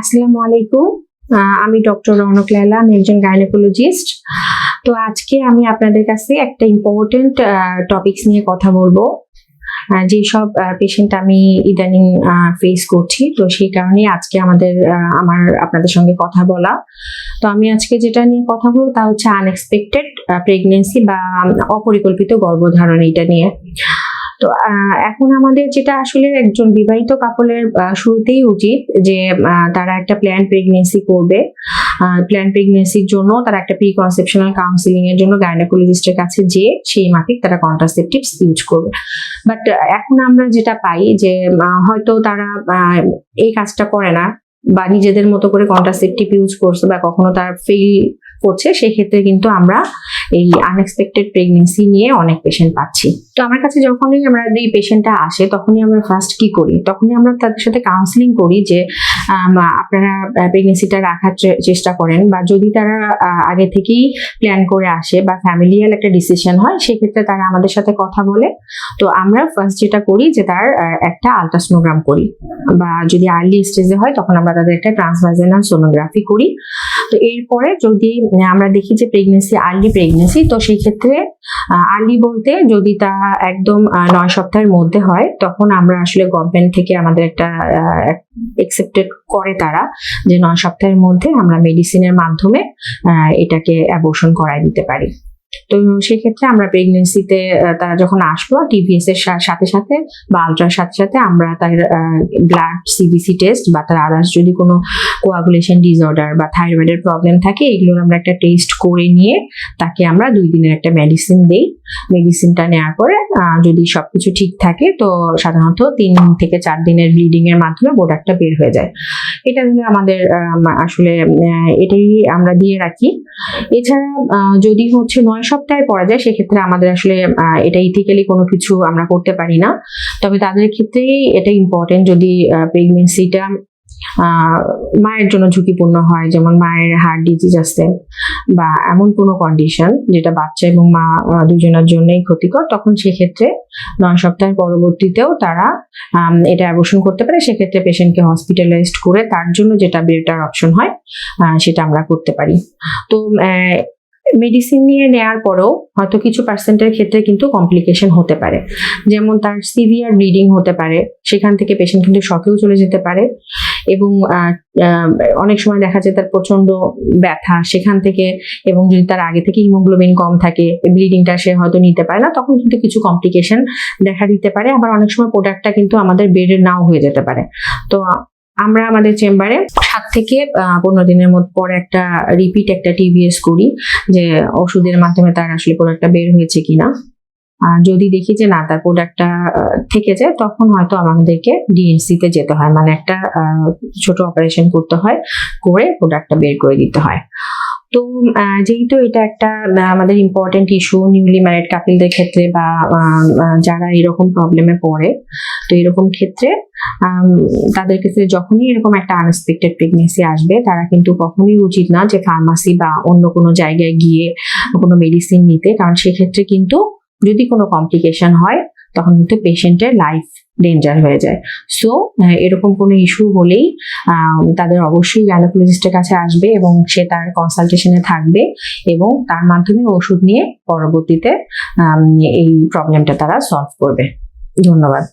আসসালামু আলাইকুম। আমি ডক্টর রৌনক লাইলা আমি একজন গাইনোকোলজিস্ট। তো আজকে আমি আপনাদের কাছে একটা ইম্পর্টেন্ট টপিকস নিয়ে কথা বলব। যেসব পেশেন্ট আমি ইদানিং ফেস করছি, তো সেই কারণে আজকে আমাদের আমার আপনাদের সঙ্গে কথা বলা। তো আমি আজকে যেটা নিয়ে কথা বলব তা হচ্ছে আনএক্সপেক্টেড প্রেগনেন্সি বা অপরিকল্পিত গর্ভধারণ এটা নিয়ে। তো এখন আমাদের যেটা আসলে একজন বিবাহিত কাপলের শুরুতেই উচিত যে তারা একটা প্ল্যান প্রেগনেন্সি করবে। প্ল্যান প্রেগনেন্সির জন্য তারা একটা প্রি কনসেপশনাল কাউন্সিলিং এর জন্য গাইনোকোলজিস্টের কাছে যে সেই মাফিক তারা কন্ট্রাসেপটিভস ইউজ করবে। বাট এখন আমরা যেটা পাই যে হয়তো তারা এই কাজটা করে না বা নিজেদের মতো করে কন্ট্রাসেপটিভ ইউজ করছে বা কখনো তার ফেল করছে, সেক্ষেত্রে কিন্তু আমরা এই আনএক্সপেক্টেড প্রেগনেন্সি নিয়ে অনেক পেশেন্ট পাচ্ছি। তো আমার কাছে যখনই আমরা এই পেশেন্টটা আসে, তখনই আমরা ফার্স্ট কি করি? তখনই আমরা তাদের সাথে কাউন্সিলিং করি যে আপনারা প্রেগনেন্সিটা রাখার চেষ্টা করেন বা যদি তারা আগে থেকেই প্ল্যান করে আসে বা ফ্যামিলিয়াল একটা ডিসিশন হয়, সেক্ষেত্রে তারা আমাদের সাথে কথা বলে। তো আমরা ফার্স্ট যেটা করি যে, তার একটা আলট্রাসোনোগ্রাম করি। বা যদি আর্লি স্টেজে হয়, তখন আমরা তাদের একটা ট্রান্সভার্জেনাল সোনোগ্রাফি করি। তো এরপরে যদি আমরা দেখি যে প্রেগনেন্সি আর্লি প্রেগনেন্সি তো সেই ক্ষেত্রে আর্লি বলতে যদি তা একদম নয় সপ্তাহের মধ্যে হয়, তখন আমরা আসলে গভর্নমেন্ট থেকে আমাদের একটা একসেপ্টেড করে তারা যে নয় সপ্তাহের মধ্যে আমরা মেডিসিনের মাধ্যমে এটাকে অ্যাবর্শন করায় দিতে পারি। তো সেক্ষেত্রে আমরা প্রেগনেন্সিতে তারা যখন আসলো টিভিএস এর সাথে সাথে বা আলট্রার সাথে সাথে আমরা তার ব্লাড সিবিসি টেস্ট বা তার আদার্স যদি কোনো কোয়াগুলেশন ডিসঅর্ডার বা থাইরয়েডের প্রবলেম থাকে এগুলোর আমরা একটা টেস্ট করে নিয়ে তাকে আমরা দুই দিনের একটা মেডিসিন দেই। মেডিসিনটা নেওয়ার পরে যদি সবকিছু ঠিক থাকে তো সাধারণত তিন থেকে চার দিনের ব্লিডিং এর মাধ্যমে প্রোডাক্টটা বের হয়ে যায়। এটা হলে আমাদের আম, আসলে এটাই আমরা দিয়ে রাখি। এছাড়া যদি হচ্ছে নয় সপ্তাহে পড়া যায়, সেক্ষেত্রে আমাদের আসলে এটা ইথিক্যালি কোনো কিছু আমরা করতে পারি না। তবে তাদের ক্ষেত্রেই এটা ইম্পর্টেন্ট যদি প্রেগনেন্সিটা মায়ের জন্য ঝুঁকিপূর্ণ হয়, যেমন মায়ের হার্ট ডিজিজ আছে বা এমন কোনো কন্ডিশন যেটা বাচ্চা এবং মা দুজনের জন্যই ক্ষতিকর, তখন সেক্ষেত্রে নয় সপ্তাহের পরবর্তীতেও তারা এটা অ্যাবর্শন করতে পারে। সেক্ষেত্রে পেশেন্টকে হসপিটালাইজড করে তার জন্য যেটা বেটার অপশন হয় সেটা আমরা করতে পারি। তো মেডিসিন নিয়ে নেয়ার পরেও হয়তো কিছু পার্সেন্টের ক্ষেত্রে কিন্তু কমপ্লিকেশন হতে পারে। যেমন তার সিভিয়ার ব্লিডিং হতে পারে, সেখান থেকে পেশেন্ট কিন্তু শকেও চলে যেতে পারে এবং অনেক সময় দেখা যায় তার প্রচণ্ড ব্যথা সেখান থেকে এবং যদি তার আগে থেকে হিমোগ্লোবিন কম থাকে ব্লিডিংটা সে হয়তো নিতে পারে না, তখন কিন্তু কিছু কমপ্লিকেশন দেখা দিতে পারে। আবার অনেক সময় প্রোডাক্টটা কিন্তু আমাদের বেড়ে নাও হয়ে যেতে পারে। তো আমরা আমাদের চেম্বারে সাত থেকে পনেরো দিনের মধ্যে পরে একটা রিপিট একটা টিভিএস করি যে ওষুধের মাধ্যমে তার আসলে প্রোডাক্টটা বের হয়েছে কিনা। যদি দেখি যে না, তার প্রোডাক্টটা থেকে যায় তখন হয়তো আমাদেরকে ডিএনসি তে যেতে হয়। মানে একটা ছোট অপারেশন করতে হয়, করে প্রোডাক্টটা বের করে দিতে হয়। তো যেহেতু এটা একটা আমাদের ইম্পর্টেন্ট ইস্যু নিউলি ম্যারিড কাপিলদের ক্ষেত্রে বা যারা এরকম প্রবলেমে পড়ে, তো এরকম ক্ষেত্রে তাদের ক্ষেত্রে যখনই এরকম একটা আনএক্সপেক্টেড প্রেগনেন্সি আসবে, তারা কিন্তু কখনোই উচিত না যে ফার্মাসি বা অন্য কোনো জায়গায় গিয়ে কোনো মেডিসিন নিতে। কারণ সেক্ষেত্রে কিন্তু যদি কোনো কমপ্লিকেশন হয় তখন কিন্তু পেশেন্টের লাইফ ডেঞ্জার হয়ে যায়। সো এরকম কোনো ইস্যু হলেই তাদের অবশ্যই গাইনোকোলজিস্টের কাছে আসবে এবং সে তার কনসালটেশনে থাকবে এবং তার মাধ্যমে ওষুধ নিয়ে পরবর্তীতে এই প্রবলেমটা তারা সলভ করবে। ধন্যবাদ।